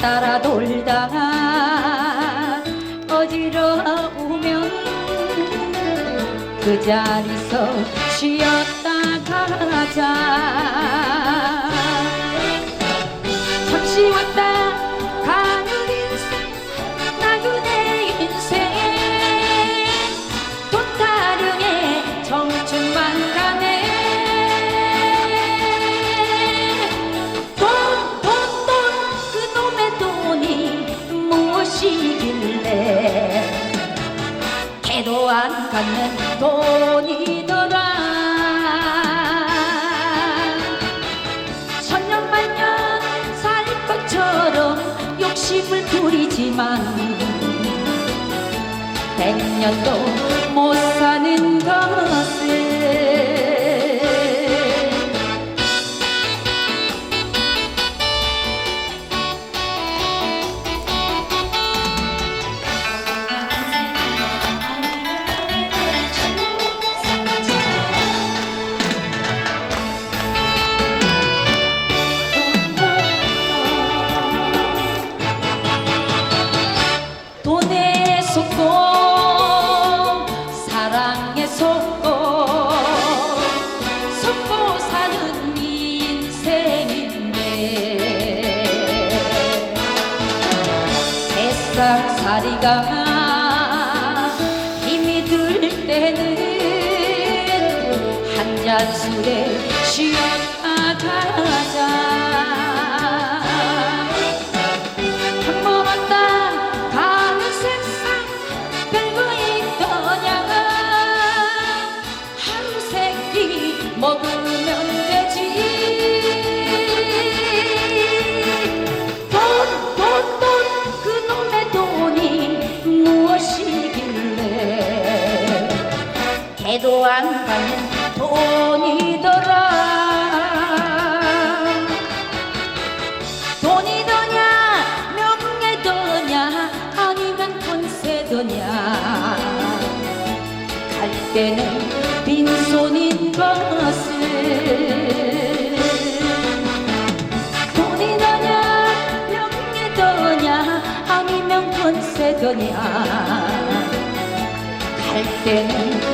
따라 돌다가 어지러우면 그 자리서 쉬었다 가자 갖는 돈이더라. 천년만년 살 것처럼 욕심을 부리지만 백년도 못 사는 것을 세상살이가 힘이 들 때는 한 잔 술에 쉬었다 가자 개도 안 가는 돈이더라. 돈이더냐 명예더냐 아니면 권세더냐. 갈 때는 빈손인 것을. 아니면 권세더냐. 갈 때는